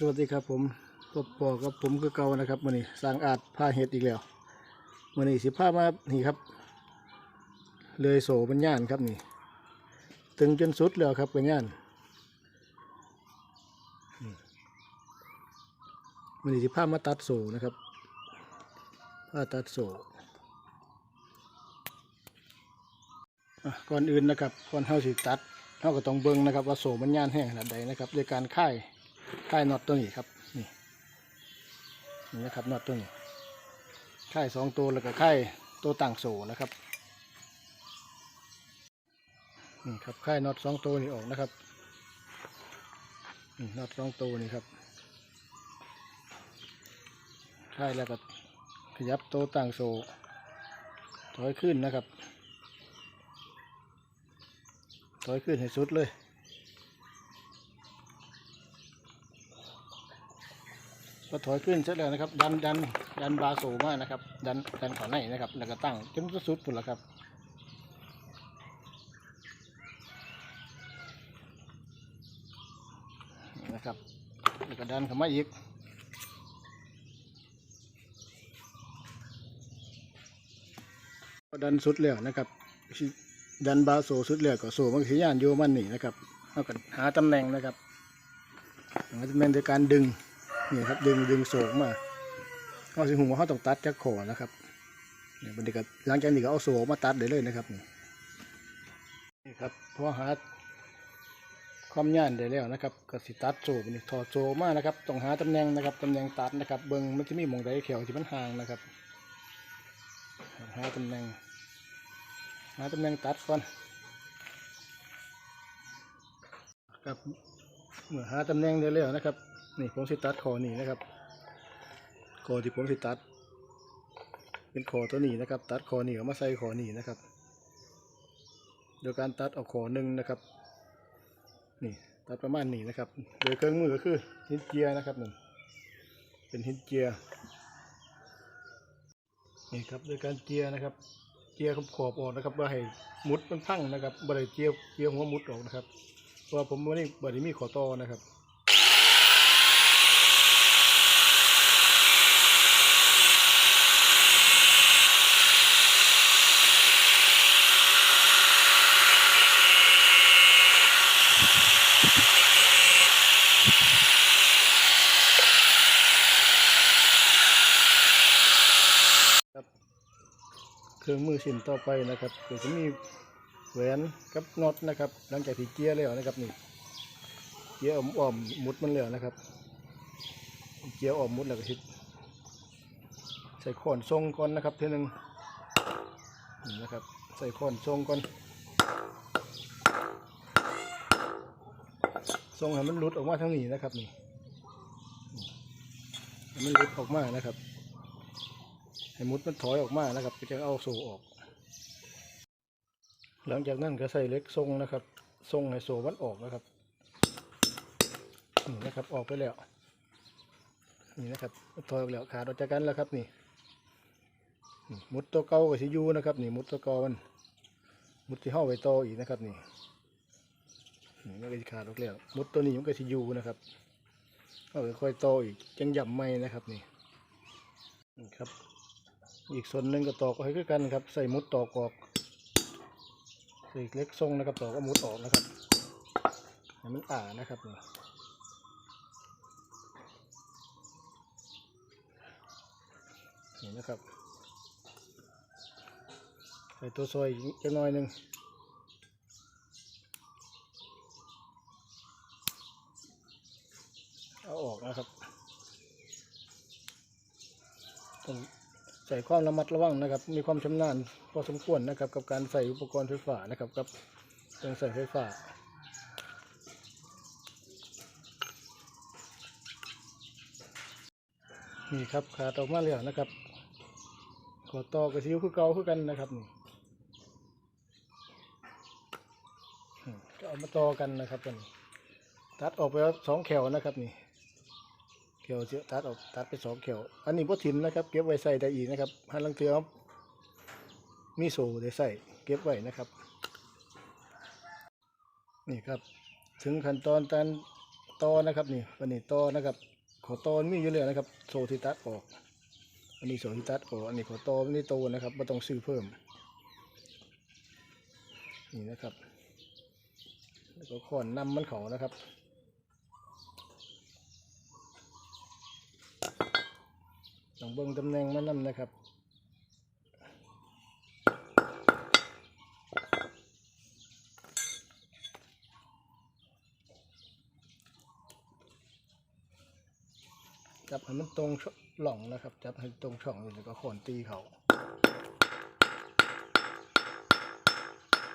สวัสดีครับผมปอปอกับผมคือเก่านะครับวันนี้สร้างอาจผ้าเห็ดอีกแล้ววันนี้สิผ้ามานี่ครับ เลยโสบัญญานครับนี่ ตึงจนสุดแล้วครับบัญญานวันนี้สิผ้ามาตัดโสนะครับผ้าตัดโสอะก่อนอื่นนะครับก่อนเฮาสิตัดเฮาก็ต้องเบิ่งนะครับ ว่าโสบัญญานแห้งขนาดใดนะครับโดยการค่าย ค่ายน็อตตัวนี้ครับนี่นี่นะครับน็อตตัวนี้ค่ายสองตัวแล้วก็ค่ายตัวต่างโซ่นะครับนี่ครับค่ายน็อตสองตัวนี้ออกนะครับนี่น็อตสองตัวนี้ครับค่ายแล้วก็ขยับตัวต่างโซ่ถอยขึ้นนะครับ ถอยขึ้นให้สุดเลย พอถอยขึ้นเสร็จแล้วนะครับ ดันดันดันบาโซมากนะครับ ดันดันขอในนะครับ แล้วก็ตั้งจนสุดๆหมดแล้วครับนะครับแล้วก็ดันเข้ามาอีกดันสุดแล้วนะครับดันบาโซสุดแล้วก็โซมันก็สิย่านโยมันนี่นะครับเอากันหาตำแหน่งนะครับหาตำแหน่งโดยการดึง นี่ครับดึงดึงโศกมาเขาสิหุงว่าเขาต้องตัดจากคอนะครับเนี่ยบันเดก็หลังจากนี้ก็เอาโศกมาตัดได้เลยนะครับนี่ครับพอหาความย่านได้แล้วนะครับก็สิตัดโศกนี่ถอดโศกมานะครับต้องหาตำแหน่งนะครับตำแหน่งตัดนะครับเบิ้งมันจะมีมองใดเขียวที่มันห่างนะครับหาตำแหน่งหาตำแหน่งตัดก่อนครับเมื่อหาตำแหน่งได้แล้วนะครับ นี่ผมสิตัดคอนี่นะครับคอที่ผมสิตัด เป็นคอตัวนี้นะครับ ตัดคอนี่ออกมาใส่คอนี่นะครับ โดยการตัดเอาคอหนึ่งนะครับ นี่ตัดประมาณนี้นะครับ โดยเครื่องมือก็คือหินเจียนะครับหนึ่งเป็นหินเจียนี่ครับโดยการเจียนะครับ เจียขอบขอบออกนะครับว่าให้มุดมันพังนะครับบ่ได้เจียเจียหัวมุดออกนะครับเพราะว่าผมวันนี้บ่ได้มีขอต่อนะครับ เครื่องมือชิ้นต่อไปนะครับก็จะมีแหวนกับน็อตนะครับ หลังจากที่เจียร์แล้วนะครับนี่เจียอ้อมอ้อมๆมุดมันแล้วนะครับเจียร์อ้อมมุดแล้วก็ชิดใส่ขอนทรงก่อนนะครับเท่านึงนะครับ ใส่ขอนทรงก่อนทรงให้มันหลุดออกมาทั้งนี้นะครับนี่มันหลุดออกมานะครับ ให้มุดมันถอยออกมานะครับก็จะเอาโซ่ออก หลังจากนั้นก็ใส่เล็กทรงนะครับทรงให้โซ่มันออกนะครับนี่นะครับออกไปแล้วนี่นะครับถอยออกแล้วขาดออกจากกันแล้วครับนี่มุดตัวเก่ากับสิยูนะครับ นี่มุดตัวเก่ามันมุดที่ห้าไว้ต่ออีกนะครับ นี่นี่มันก็ขาดออกแล้วมุดตัวนี้มันก็สิยูนะครับเอาไปค่อยต่ออีกจังหย่ำไม่นะครับนี่นี่ครับ อีกส่วนหนึ่งก็ตอกให้คือกันครับ ใส่มุดตอกออกใส่เล็กทรงนะครับตอกก็มุดออกนะครับให้มันอ่านะครับนี่นี่นะครับใส่ตัวซอยอีกจักน้อยหนึ่งเอาออกนะครับต้อง ใส่ความระมัดระวังนะครับ มีความชำนาญพอสมควรนะครับ กับการใส่อุปกรณ์ไฟฟ้านะครับกับเครื่องใส่ไฟฟ้านี่ครับขาดออกมาแล้วนะครับ ขอต่อกับซิวคือเกาคือกันนะครับนี่ก็เอามาต่อกันนะครับตันี้ตัดออกไปแล้วสองแขวนะครับนี่ เขียวเสียตัดออกตัดไปสองเขียว อันนี้พ่ถิ่มนะครับ เก็บไว้ใส่ได้อีกนะครับหันลังเทือมมีโซ่ได้ใส่เก็บไว้นะครับ นี่ครับ ถึงขั้นตอนการตอนะครับนี่วันนี้ตอนะครับ ขอตอนมีอยู่เลยนะครับ โซทิตัดออก อันนี้โซทิตัดออกอันนี้ขอตอไม่ได้โตนะครับไม่ต้องซื้อเพิ่ม นี่นะครับแล้วก็ขอนนำมันเขานะครับ ต้องเบิ่งตำแหน่งมันนำนะครับจับให้มันตรงหล่องนะครับ จับให้ตรงช่องนี่แล้วก็ขอนตีเขา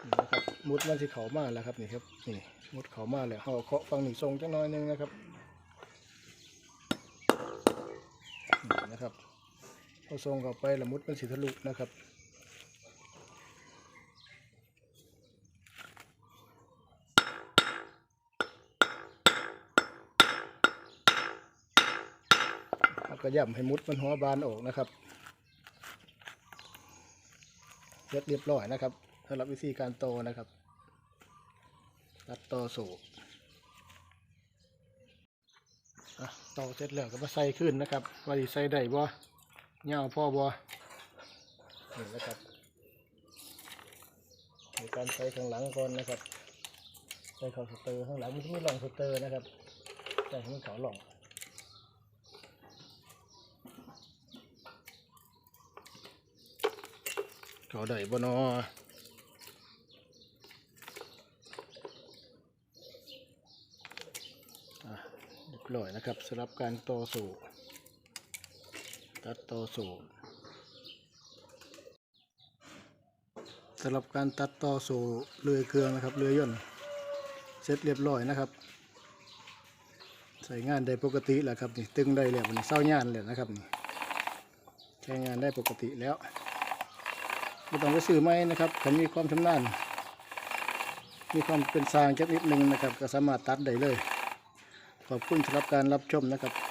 นี่นะครับมุดมันสิเขามาแล้วครับนี่ครับนี่มุดเขามาแล้วเขาเคาะฟังหนึ่งทรงจังน้อยนึงนะครับ นะครับพอทรงเข้าไปล้วมุดมันสิทะลุนะครับก็ย่ำให้มุดมันหัวบานออกนะครับเรียบร้อยนะครับสำหรับวิธีการโตนะครับตัดต่อสู่อ่ ต่อเสร็จแล้วก็มาใส่ขึ้นนะครับว่าสิใส่ได้บ่เงาพ่อบ่นี่นะครับในการใส่ข้างหลังก่อนนะครับใส่เข่าสเตอร์ข้างหลังมันจะมีร่องสเตอร์นะครับใส่ให้มันเขาหล่องเขาได้บ่นออะ รียบร้อยนะครับสำหรับการต่อสู่ตัดต่อสู่สำหรับการตัดต่อสู่เรือเครื่องนะครับเรือย่นต์เสร็จเรียบร้อยนะครับ ใส่งานได้ปกติแล้วครับนี่ตึงได้แล้วมันเศร้างานแล้วนะครับนี่ใช้งานได้ปกติแล้วไม่ต้องไปซื้อไม้นะครับผมมีความชำนาญมีความเป็นสร้างแค่นิดนึงนะครับ ก็สามารถตัดได้เลย ขอบคุณสำหรับการรับชมนะครับ